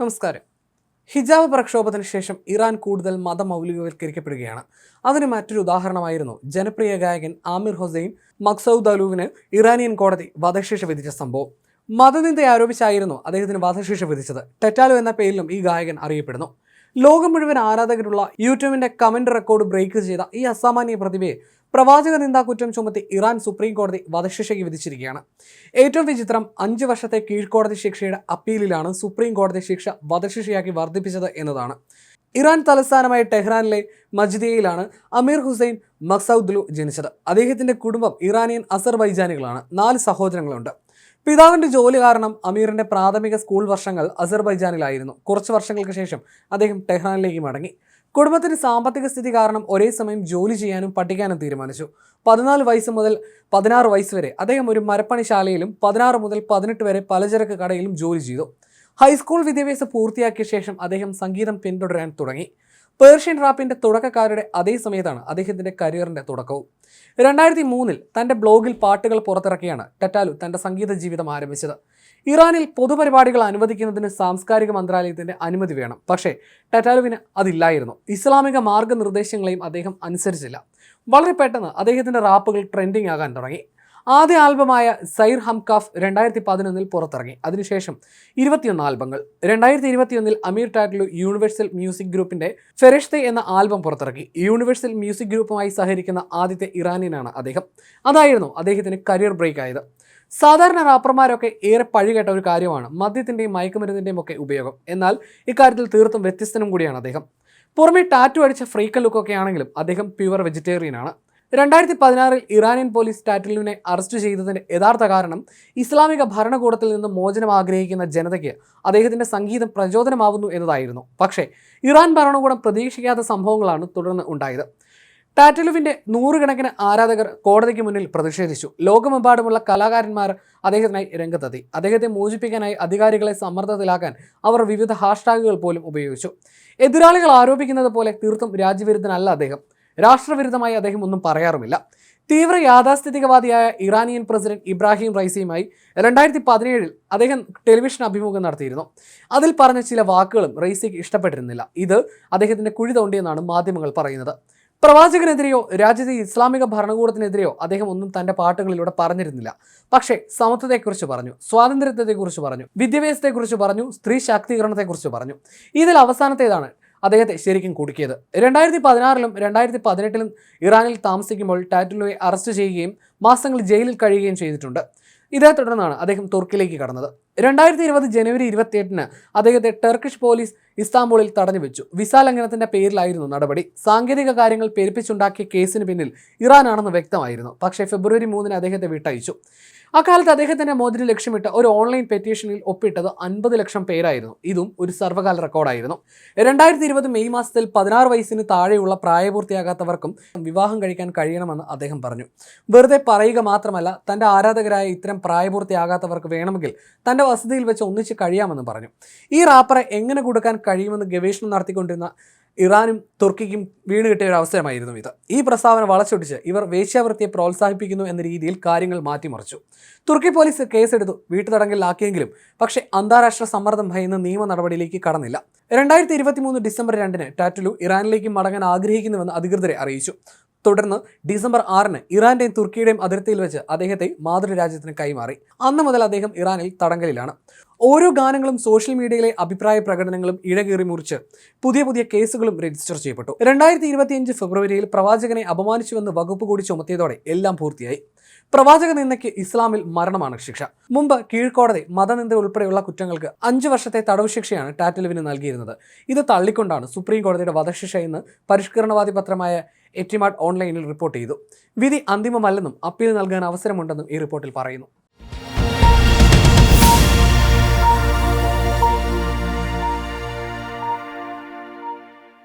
നമസ്കാരം. ഹിജാബ് പ്രക്ഷോഭത്തിന് ശേഷം ഇറാൻ കൂടുതൽ മതമൗലികവൽക്കരിക്കപ്പെടുകയാണ്. അതിന് മറ്റൊരു ഉദാഹരണമായിരുന്നു ജനപ്രിയ ഗായകൻ ആമിർ ഹുസൈൻ മക്സൌദ് അലൂവിന് ഇറാനിയൻ കോടതി വധശിക്ഷ വിധിച്ച സംഭവം. മതനിന്ദ ആരോപിച്ചായിരുന്നു അദ്ദേഹത്തിന് വധശിക്ഷ വിധിച്ചത്. ടെറ്റാലോ എന്ന പേരിലും ഈ ഗായകൻ അറിയപ്പെടുന്നു. ലോകം മുഴുവൻ ആരാധകരുള്ള യൂട്യൂബിന്റെ കമന്റ് റെക്കോർഡ് ബ്രേക്ക് ചെയ്ത ഈ അസാമാന്യ പ്രതിഭയെ പ്രവാചക നിന്ദാ കുറ്റം ചുമത്തി ഇറാൻ സുപ്രീം കോടതി വധശിക്ഷയ്ക്ക് വിധിച്ചിരിക്കുകയാണ്. ഏറ്റവും വിചിത്രം അഞ്ച് വർഷത്തെ കീഴ്ക്കോടതി ശിക്ഷയുടെ അപ്പീലിലാണ് സുപ്രീം കോടതി ശിക്ഷ വധശിക്ഷയാക്കി വർദ്ധിപ്പിച്ചത് എന്നതാണ്. ഇറാൻ തലസ്ഥാനമായ ടെഹ്റാനിലെ മജ്ദിയയിലാണ് അമീർ ഹുസൈൻ മക്സൌദ്ലു ജനിച്ചത്. അദ്ദേഹത്തിന്റെ കുടുംബം ഇറാനിയൻ അസർബൈജാനികളാണ്. നാല് സഹോദരങ്ങളുണ്ട്. പിതാവിന്റെ ജോലി കാരണം അമീറിന്റെ പ്രാഥമിക സ്കൂൾ വർഷങ്ങൾ അസർബൈജാനിലായിരുന്നു. കുറച്ച് വർഷങ്ങൾക്ക് ശേഷം അദ്ദേഹം ടെഹ്റാനിലേക്ക് മടങ്ങി. കുടുംബത്തിന്റെ സാമ്പത്തിക സ്ഥിതി കാരണം ഒരേ സമയം ജോലി ചെയ്യാനും പഠിക്കാനും തീരുമാനിച്ചു. പതിനാല് വയസ്സ് മുതൽ പതിനാറ് വയസ്സ് വരെ അദ്ദേഹം ഒരു മരപ്പണിശാലയിലും പതിനാറ് മുതൽ പതിനെട്ട് വരെ പലചരക്ക് കടയിലും ജോലി ചെയ്തു. ഹൈസ്കൂൾ വിദ്യാഭ്യാസം പൂർത്തിയാക്കിയ ശേഷം അദ്ദേഹം സംഗീതം പിന്തുടരാൻ തുടങ്ങി. പേർഷ്യൻ റാപ്പിന്റെ തുടക്കക്കാരുടെ അതേ സമയത്താണ് അദ്ദേഹത്തിന്റെ കരിയറിന്റെ തുടക്കവും. രണ്ടായിരത്തി മൂന്നിൽ തന്റെ ബ്ലോഗിൽ പാട്ടുകൾ പുറത്തിറക്കിയാണ് ടറ്റാലു തന്റെ സംഗീത ജീവിതം ആരംഭിച്ചത്. ഇറാനിൽ പൊതുപരിപാടികൾ അനുവദിക്കുന്നതിന് സാംസ്കാരിക മന്ത്രാലയത്തിന്റെ അനുമതി വേണം. പക്ഷേ ടറ്റാലുവിന് അതില്ലായിരുന്നു. ഇസ്ലാമിക മാർഗനിർദ്ദേശങ്ങളെയും അദ്ദേഹം അനുസരിച്ചില്ല. വളരെ പെട്ടെന്ന് അദ്ദേഹത്തിന്റെ റാപ്പുകൾ ട്രെൻഡിങ് ആകാൻ തുടങ്ങി. ആദ്യ ആൽബമായ സൈർ ഹംകാഫ് രണ്ടായിരത്തി പതിനൊന്നിൽ പുറത്തിറങ്ങി. അതിനുശേഷം ഇരുപത്തിയൊന്ന് ആൽബങ്ങൾ. രണ്ടായിരത്തി ഇരുപത്തിയൊന്നിൽ അമീർ ടാറ്റ്ലു യൂണിവേഴ്സൽ മ്യൂസിക് ഗ്രൂപ്പിന്റെ ഫെറിഷ്തെ എന്ന ആൽബം പുറത്തിറക്കി. യൂണിവേഴ്സൽ മ്യൂസിക് ഗ്രൂപ്പുമായി സഹകരിക്കുന്ന ആദ്യത്തെ ഇറാനിയനാണ് അദ്ദേഹം. അതായിരുന്നു അദ്ദേഹത്തിന് കരിയർ ബ്രേക്ക് ആയത് സാധാരണ റാപ്പർമാരൊക്കെ ഏറെ പഴികേട്ട ഒരു കാര്യമാണ് മദ്യത്തിന്റെയും മയക്കുമരുന്നിന്റെയും ഒക്കെ ഉപയോഗം. എന്നാൽ ഇക്കാര്യത്തിൽ തീർത്തും വ്യത്യസ്തനും കൂടിയാണ് അദ്ദേഹം. പുറമെ ടാറ്റു അടിച്ച ഫ്രീക്കൽ ലുക്കൊക്കെ ആണെങ്കിലും അദ്ദേഹം പ്യുവർ വെജിറ്റേറിയൻ ആണ് രണ്ടായിരത്തി പതിനാറിൽ ഇറാനിയൻ പോലീസ് ടാറ്റലിനെ അറസ്റ്റ് ചെയ്തതിന്റെ യഥാർത്ഥ കാരണം ഇസ്ലാമിക ഭരണകൂടത്തിൽ നിന്ന് മോചനം ആഗ്രഹിക്കുന്ന ജനതയ്ക്ക് അദ്ദേഹത്തിന്റെ സംഗീതം പ്രചോദനമാവുന്നു എന്നതായിരുന്നു. പക്ഷേ ഇറാൻ ഭരണകൂടം പ്രതീക്ഷിക്കാത്ത സംഭവങ്ങളാണ് തുടർന്ന് ഉണ്ടായത്. ടാറ്റലുവിന്റെ നൂറുകണക്കിന് ആരാധകർ കോടതിക്ക് മുന്നിൽ പ്രതിഷേധിച്ചു. ലോകമെമ്പാടുമുള്ള കലാകാരന്മാർ അദ്ദേഹത്തിനായി രംഗത്തെത്തി. അദ്ദേഹത്തെ മോചിപ്പിക്കാനായി അധികാരികളെ സമ്മർദ്ദത്തിലാക്കാൻ അവർ വിവിധ ഹാഷ്ടാഗുകൾ പോലും ഉപയോഗിച്ചു. എതിരാളികൾ ആരോപിക്കുന്നത് പോലെ തീർത്തും രാജ്യവിരുദ്ധനല്ല അദ്ദേഹം. രാഷ്ട്രവിരുദ്ധമായി അദ്ദേഹം ഒന്നും പറയാറുമില്ല. തീവ്ര യാഥാസ്ഥിതികവാദിയായ ഇറാനിയൻ പ്രസിഡന്റ് ഇബ്രാഹിം റൈസിയുമായി രണ്ടായിരത്തി പതിനേഴിൽ അദ്ദേഹം ടെലിവിഷൻ അഭിമുഖം നടത്തിയിരുന്നു. അതിൽ പറഞ്ഞ ചില വാക്കുകളും റൈസിക്ക് ഇഷ്ടപ്പെട്ടിരുന്നില്ല. ഇത് അദ്ദേഹത്തിന്റെ കുഴി തോണ്ടിയെന്നാണ് മാധ്യമങ്ങൾ പറയുന്നത്. പ്രവാചകനെതിരെയോ രാജ്യത്തെ ഇസ്ലാമിക ഭരണകൂടത്തിനെതിരെയോ അദ്ദേഹം ഒന്നും തന്റെ പാട്ടുകളിലൂടെ പറഞ്ഞിരുന്നില്ല. പക്ഷേ സമത്വത്തെക്കുറിച്ച് പറഞ്ഞു സ്വാതന്ത്ര്യത്തെക്കുറിച്ച് പറഞ്ഞു വിദ്യാഭ്യാസത്തെക്കുറിച്ച് പറഞ്ഞു സ്ത്രീ ശാക്തീകരണത്തെക്കുറിച്ച് പറഞ്ഞു. ഇതിൽ അവസാനത്തേതാണ് അദ്ദേഹത്തെ ശരിക്കും കുടുക്കിയത്. രണ്ടായിരത്തി പതിനാറിലും രണ്ടായിരത്തി പതിനെട്ടിലും ഇറാനിൽ താമസിക്കുമ്പോൾ ടാറ്റുലോയെ അറസ്റ്റ് ചെയ്യുകയും മാസങ്ങൾ ജയിലിൽ കഴിയുകയും ചെയ്തിട്ടുണ്ട്. ഇതേ തുടർന്നാണ് അദ്ദേഹം തുർക്കിലേക്ക് കടന്നത്. രണ്ടായിരത്തി ഇരുപത് ജനുവരി ഇരുപത്തിയെട്ടിന് അദ്ദേഹത്തെ ടർക്കിഷ് പോലീസ് ഇസ്താംബൂളിൽ തടഞ്ഞു വെച്ചു. വിസ ലംഘനത്തിന്റെ പേരിലായിരുന്നു നടപടി. സാങ്കേതിക കാര്യങ്ങൾ പെരുപ്പിച്ചുണ്ടാക്കിയ കേസിന് പിന്നിൽ ഇറാനാണെന്ന് വ്യക്തമായിരുന്നു. പക്ഷേ ഫെബ്രുവരി മൂന്നിന് അദ്ദേഹത്തെ വിട്ടയച്ചു. അക്കാലത്ത് അദ്ദേഹത്തിന്റെ മോതിരം ലക്ഷ്യമിട്ട് ഒരു ഓൺലൈൻ പെറ്റീഷനിൽ ഒപ്പിട്ടത് അൻപത് ലക്ഷം പേരായിരുന്നു. ഇതും ഒരു സർവകാല റെക്കോർഡായിരുന്നു. രണ്ടായിരത്തി ഇരുപത് മെയ് മാസത്തിൽ പതിനാറ് വയസ്സിന് താഴെയുള്ള പ്രായപൂർത്തിയാകാത്തവർക്കും വിവാഹം കഴിക്കാൻ കഴിയണമെന്ന് അദ്ദേഹം പറഞ്ഞു. വെറുതെ പറയുക മാത്രമല്ല തന്റെ ആരാധകരായ ഇത്തരം പ്രായപൂർത്തിയാകാത്തവർക്ക് വേണമെങ്കിൽ തന്റെ വസതിയിൽ വെച്ച് ഒന്നിച്ച് കഴിയാമെന്ന് പറഞ്ഞു. ഈ റാപ്പറെ എങ്ങനെ കൊടുക്കാൻ കഴിയുമെന്ന് ഗവേഷണം നടത്തിക്കൊണ്ടിരുന്ന ഇറാനും തുർക്കിക്കും വീണ് കിട്ടിയ ഒരു അവസരമായിരുന്നു ഇത്. ഈ പ്രസ്താവന വളച്ചൊടിച്ച് ഇവർ വേശ്യാവൃത്തിയെ പ്രോത്സാഹിപ്പിക്കുന്നു എന്ന രീതിയിൽ കാര്യങ്ങൾ മാറ്റിമറിച്ചു. തുർക്കി പോലീസ് കേസെടുത്തു വീട്ടുതടങ്കലിലാക്കിയെങ്കിലും പക്ഷേ അന്താരാഷ്ട്ര സമ്മർദ്ദം ഭയന്ന് നിയമ നടപടിയിലേക്ക് കടന്നില്ല. രണ്ടായിരത്തി ഇരുപത്തി മൂന്ന് ഡിസംബർ രണ്ടിന് ടാറ്റുലു ഇറാനിലേക്ക് മടങ്ങാൻ ആഗ്രഹിക്കുന്നുവെന്ന് അധികൃതരെ അറിയിച്ചു. തുടർന്ന് ഡിസംബർ ആറിന് ഇറാന്റെയും തുർക്കിയുടെയും അതിർത്തിയിൽ വെച്ച് അദ്ദേഹത്തെ മാതൃരാജ്യത്തിന് കൈമാറി. അന്ന് മുതൽ അദ്ദേഹം ഇറാനിൽ തടങ്കലിലാണ്. ഓരോ ഗാനങ്ങളും സോഷ്യൽ മീഡിയയിലെ അഭിപ്രായ പ്രകടനങ്ങളും ഇഴകേറി മുറിച്ച് പുതിയ പുതിയ കേസുകളും രജിസ്റ്റർ ചെയ്യപ്പെട്ടു. രണ്ടായിരത്തി ഫെബ്രുവരിയിൽ പ്രവാചകനെ അപമാനിച്ചുവെന്ന് വകുപ്പ് കൂടി ചുമത്തിയതോടെ എല്ലാം പൂർത്തിയായി. പ്രവാചക നിന്ദയ്ക്ക് ഇസ്ലാമിൽ മരണമാണ് ശിക്ഷ. മുമ്പ് കീഴ്ക്കോടതി മതനിന്ദ ഉൾപ്പെടെയുള്ള കുറ്റങ്ങൾക്ക് അഞ്ചു വർഷത്തെ തടവ് ശിക്ഷയാണ് ടാറ്റലുവിന് നൽകിയിരുന്നത്. ഇത് തള്ളിക്കൊണ്ടാണ് സുപ്രീം കോടതിയുടെ വധശിക്ഷ എന്ന് പരിഷ്കരണവാദി പത്രമായ എറ്റിമാർട്ട് ഓൺലൈനിൽ റിപ്പോർട്ട് ചെയ്തു. വിധി അന്തിമമല്ലെന്നും അപ്പീൽ നൽകാൻ അവസരമുണ്ടെന്നും ഈ റിപ്പോർട്ടിൽ പറയുന്നു.